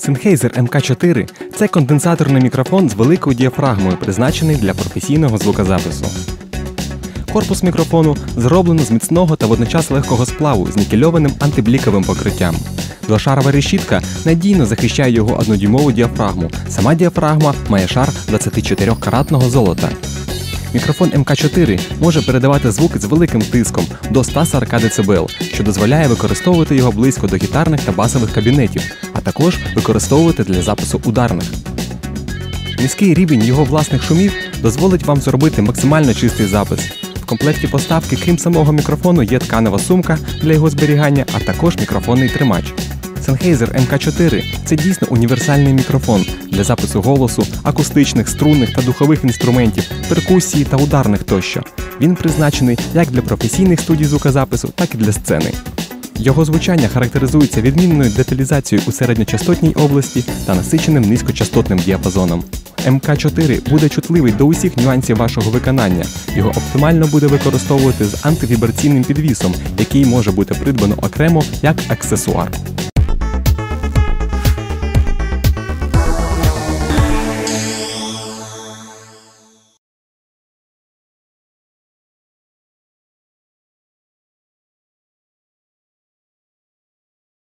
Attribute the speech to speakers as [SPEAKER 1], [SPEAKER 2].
[SPEAKER 1] Sennheiser MK4 це конденсаторний мікрофон з великою діафрагмою, призначений для професійного звукозапису. Корпус мікрофону зроблено з міцного та водночас легкого сплаву з нікельованим антибліковим покриттям. Двошарова решітка надійно захищає його однодюймову діафрагму. Сама діафрагма має шар 24-каратного золота. Мікрофон МК4 може передавати звук з великим тиском до 140 дБ, що дозволяє використовувати його близько до гітарних та басових кабінетів, а також використовувати для запису ударних. Низький рівень його власних шумів дозволить вам зробити максимально чистий запис. В комплекті поставки, крім самого мікрофону, є тканева сумка для його зберігання, а також мікрофонний тримач. Sennheiser MK4 це дійсно універсальний мікрофон для запису голосу, акустичних, струнних та духових інструментів, перкусії та ударних тощо. Він призначений як для професійних студій звукозапису, так і для сцени. Його звучання характеризується відмінною деталізацією у середньочастотній області та насиченим низькочастотним діапазоном. МК4 буде чутливий до усіх нюансів вашого виконання. Його оптимально буде використовувати з антивібраційним підвісом, який може бути придбано окремо як аксесуар.